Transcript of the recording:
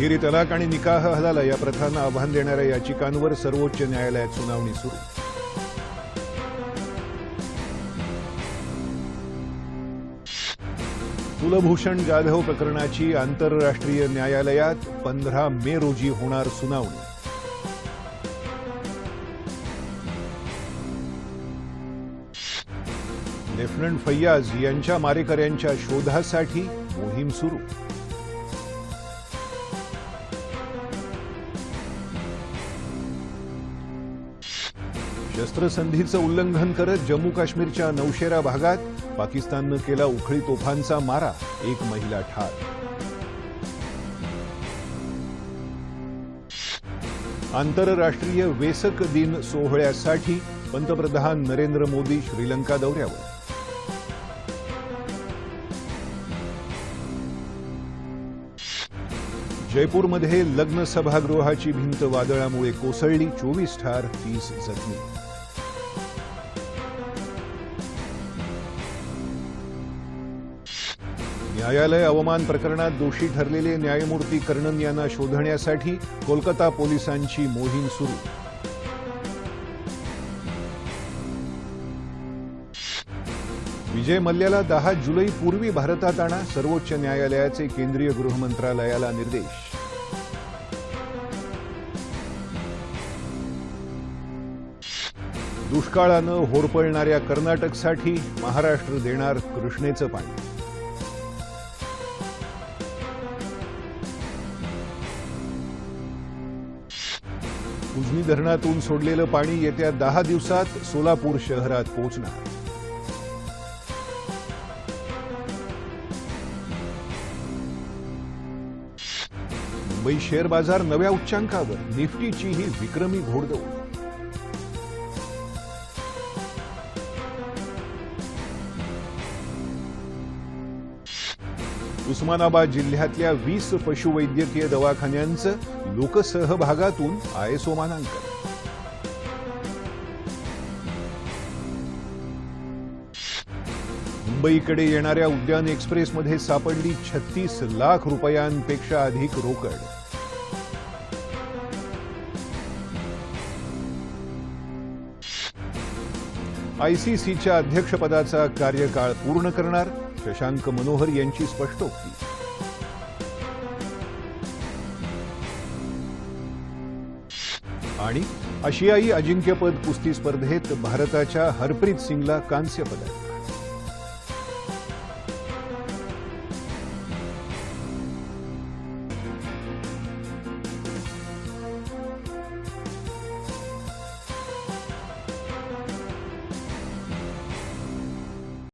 तिहेरी तलाक आणि निकाह हलाला या प्रथांना आव्हान देणाऱ्या याचिकांवर सर्वोच्च न्यायालयात सुनावणी सुरू. कुलभूषण जाधव प्रकरणाची आंतरराष्ट्रीय न्यायालयात पंधरा मे रोजी होणार सुनावणी. लेफ्टनंट फैयाज यांच्या मारेकऱ्यांच्या शोधासाठी मोहीम सुरू. शस्त्रसंधीचं उल्लंघन करत जम्मू काश्मीरच्या नौशेरा भागात पाकिस्ताननं केला उखळी तोफांचा मारा एक महिला ठार. आंतरराष्ट्रीय वेसक दिन सोहळ्यासाठी पंतप्रधान नरेंद्र मोदी श्रीलंका दौऱ्यावर. जयपूरमध्ये लग्न सभागृहाची भिंत वादळामुळे कोसळली चोवीस ठार तीस जखमी. न्यायालय अवमान प्रकरणात दोषी ठरलेले न्यायमूर्ती कर्णन यांना शोधण्यासाठी कोलकाता पोलिसांची मोहीम सुरू. विजय मल्ल्याला दहा जुलै पूर्वी भारतात आणा सर्वोच्च न्यायालयाचे केंद्रीय गृह मंत्रालयाला निर्देश. दुष्काळानं होरपळणाऱ्या कर्नाटकसाठी महाराष्ट्र देणार कृष्णेचं पाणी. उजनी धरणातून सोडलेलं पाणी येत्या दहा दिवसात सोलापूर शहरात पोहोचणार. मुंबई शेअर बाजार नव्या उच्चांकावर. निफ्टीचीही विक्रमी घोडदौड. उस्मानाबाद जिल्ह्यातल्या वीस पशुवैद्यकीय दवाखान्यांचं लोकसहभागातून आयएसओ मानांकन. मुंबईकडे येणाऱ्या उद्यान एक्सप्रेसमध्ये सापडली छत्तीस लाख रुपयांपेक्षा अधिक रोकड. आयसीसीच्या अध्यक्षपदाचा कार्यकाळ पूर्ण करणार शशांक मनोहर यांची स्पष्टोक्ती. आणि आशियाई अजिंक्यपद कुस्ती स्पर्धेत भारताच्या हरप्रीत सिंगला कांस्य पदक.